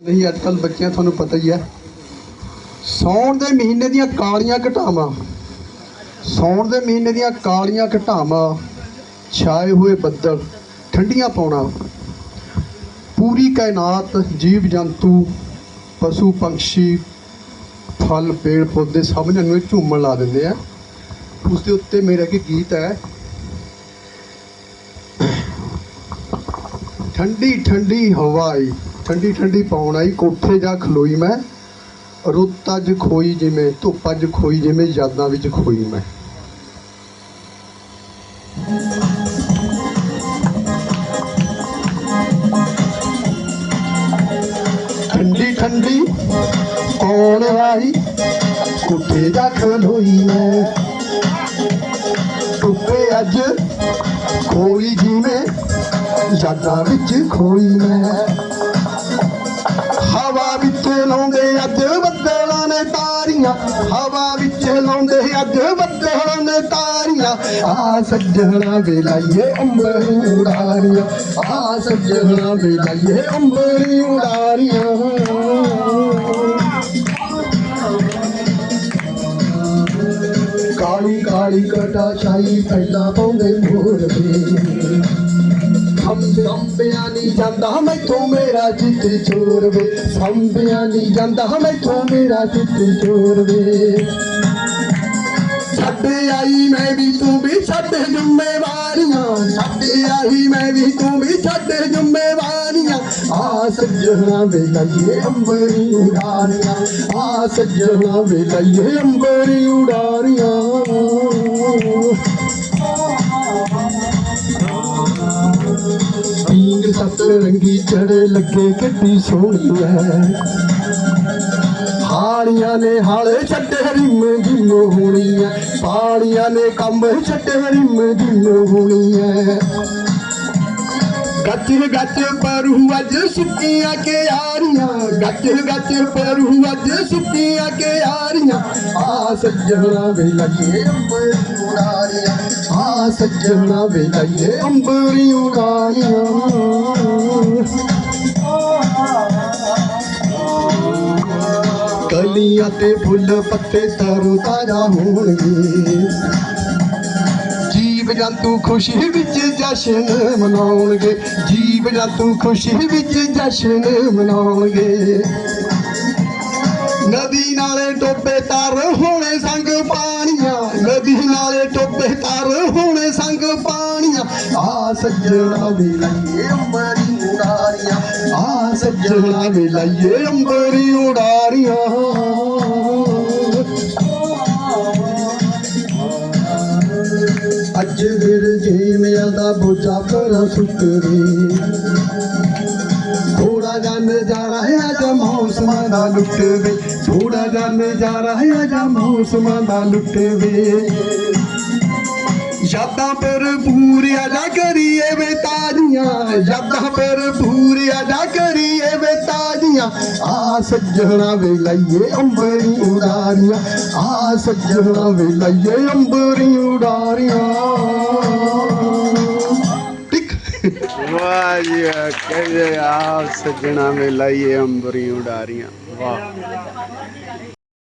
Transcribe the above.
ਨਹੀਂ ਅੱਜ ਕੱਲ ਬੱਚਿਆਂ, ਤੁਹਾਨੂੰ ਪਤਾ ਹੀ ਹੈ। ਸੌਣ ਦੇ ਮਹੀਨੇ ਦੀਆਂ ਕਾਲੀਆਂ ਘਟਾਵਾਂ। ਸੌਣ ਦੇ ਮਹੀਨੇ ਦੀਆਂ ਕਾਲੀਆਂ ਘਟਾਵਾਂ, ਛਾਏ ਹੋਏ ਬੱਦਲ, ਠੰਡੀਆਂ ਪਾਉਣਾ ਪੂਰੀ ਕਾਇਨਾਤ ਜੀਵ ਜੰਤੂ, ਪਸ਼ੂ ਪੰਛੀ, ਫਲ ਪੇੜ ਪੌਦੇ ਸਭ ਨੇ ਨੂੰ ਝੂਮਣ ਲਾ ਦਿੰਦੇ ਆ। ਉਸ ਦੇ ਉੱਤੇ ਮੇਰਾ ਇੱਕ ਗੀਤ ਹੈ ਠੰਡੀ ਠੰਡੀ ਹਵਾ ਆਈ ਠੰਡੀ ਠੰਡੀ ਪੌਣ ਆਈ, ਕੋਠੇ ਜਾ ਖਲੋਈ ਮੈਂ। ਰੁੱਤ ਅੱਜ ਖੋਈ ਜਿਵੇਂ, ਧੁੱਪ ਅੱਜ ਖੋਈ ਜਿਵੇਂ, ਯਾਦਾਂ ਵਿੱਚ ਖੋਈ ਮੈਂ। ਠੰਡੀ ਠੰਡੀ ਪੌਣ ਆਈ, ਕੋਠੇ ਜਾ ਖਲੋਈ ਮੈਂ। ਧੁੱਪੇ ਅੱਜ। ਖੋਈ ਜਿਵੇਂ ਯਾਦਾਂ ਵਿੱਚ ਖੋਈ ਮੈਂ। ਹਵਾ ਵਿੱਚ ਲਾਉਂਦੇ ਅੱਜ ਬੱਦਲਾਂ ਨੇ ਤਾਰੀਆਂ। ਹਵਾ ਵਿੱਚ ਲਾਉਂਦੇ ਅੱਜ ਬੱਦਲਾਂ ਨੇ ਤਾਰੀਆਂ। ਆ ਸੱਜਣਾ ਵੇ ਲਾਈਏ ਅੰਬਰ ਉਡਾਰੀਆਂ। ਆ ਸੱਜਣਾ ਵੇ ਲਾਈਏ ਅੰਬਰ ਉਡਾਰੀਆਂ। ਕਾਲੀ ਕਾਲੀ ਕਟਾ ਛਾਈ ਪਹਿਲਾਂ ਪਾਉਂਦੇ ਮੋਰ ਵੇ। ਸੰਬੇ ਨਹੀਂ ਜਾਂਦਾ ਮੈਥੋਂ ਮੇਰਾ ਜਿੱਤ ਚੋਰ ਵੇ। ਸੰਬਿਆਂ ਨਹੀਂ ਜਾਂਦਾ ਮੈਥੋਂ ਮੇਰਾ ਜਿੱਤ ਚੋਰ ਵੇ। ਛੱਡ ਆਈ ਮੈਂ ਵੀ, ਤੂੰ ਵੀ ਛੱਡ ਜ਼ਿੰਮੇਵਾਰੀਆਂ ਛੱਡ ਆਈ ਮੈਂ ਵੀ, ਤੂੰ ਵੀ ਛੱਡ ਜ਼ਿੰਮੇਵਾਰੀਆਂ ਆ। ਸੱਜਣਾ ਵੇ ਲਈਏ ਅੰਬਰੀ ਉਡਾਰੀਆਂ ਆ। ਸੱਜਣਾ ਵੇ ਲਈਏ ਅੰਬਰੀ ਉਡਾਰੀਆਂ ਪੀਂਗ ਸੱਤ ਰੰਗੀ ਚੜੇ ਲੱਗੇ ਕਿੱਡੀ ਸੋਹਣੀ ਐ ਹਾਲੀਆਂ ਨੇ ਹਾਲੇ ਛੱਡ ਰਿਮ ਜਿੰਨੋ ਹੋਣੀ ਐ। ਪਾਲੀਆਂ ਨੇ ਕੰਮ ਛੱਡੇ ਰਿਮ ਜਿੰਨੋ ਹੋਣੀ ਐ। ਗੱਜ ਗੱਜ ਪਰੂ ਅੱਜ ਸੁੱਕੀਆਂ ਕੇ ਆਰੀਆਂ ਗੱਜ ਗੱਜ ਪਰੂ ਅੱਜ ਸੁੱਕੀਆਂ ਕੇ ਆਰੀਆਂ ਆ ਸੱਜਣਾ ਵੇ ਲੱਗੇ ਅੰਬਰ ਉਡਾਰੀਆਂ ਆ ਸੱਜਣਾ ਵੇ ਲੱਗੇ ਅੰਬਰ ਉਡਾਰੀਆਂ ਕਲੀਆਂ ਤੇ ਫੁੱਲ ਪੱਤੇ ਤਰੋ ਤਾਜ਼ਾ ਹੋਣਗੇ। ਜੀਵ ਜੰਤੂ ਖੁਸ਼ੀ ਵਿੱਚ ਜਸ਼ਨ ਮਨਾਉਣਗੇ। ਜੀਵ ਜੰਤੂ ਖੁਸ਼ੀ ਵਿੱਚ ਜਸ਼ਨ ਮਨਾਉਣਗੇ। ਨਦੀ ਨਾਲੇ ਟੋਪੇ ਤਰ ਹੋਣੇ ਸੰਗ ਪਾਣੀਆਂ। ਨਦੀ ਨਾਲੇ ਟੋਪੇ ਤਰ ਹੋਣੇ ਸੰਗ ਪਾਣੀਆਂ। ਆ ਸੱਜਣਾ ਦੇ ਲਈਏ ਅੰਬਰੀ ਆ ਸੱਜਣਾ ਵੇ ਲਈਏ ਅੰਬਰੀ ਉਡਾਰੀਆਂ। ਅੱਜ ਫਿਰ ਜੀਵਿਆਂ ਦਾ ਬੋਝਾ ਪਰ ਸੁੱਕਰੇ। ਥੋੜਾ ਜਿਹਾ ਨਜ਼ਾਰਾ ਹੈ ਅੱਜ ਮੌਸਮਾਂ ਦਾ ਲੁੱਟਵੇ। ਥੋੜਾ ਜਿਹਾ ਜਾ ਹੈ ਅੱਜ ਮੌਸਮਾਂ ਦਾ ਲੁੱਟਵੇ। ਯਾਦਾਂ ਪਰ ਪੂਰੀਆਂ ਜਾ ਕਰੀਏ ਵੇ ਤਾਰੀਆਂ ਯਾਦਾਂ ਪਰ ਪੂਰੀਆਂ ਆ ਸੱਜਣਾ ਵੇ ਲਈਏ ਅੰਬਰੀ ਉਡਾਰੀਆਂ ਆ ਸੱਜਣਾ ਵੇ ਲਈਏ ਅੰਬਰੀ ਉਡਾਰੀਆਂ। ਟਿਕ ਵਾਹ ਜੀ ਵਾਹ, ਕਹਿੰਦੇ ਆ ਸੱਜਣਾ ਮੇਲਾ ਹੀ ਅੰਬਰੀ ਉਡਾਰੀਆਂ। ਵਾਹ।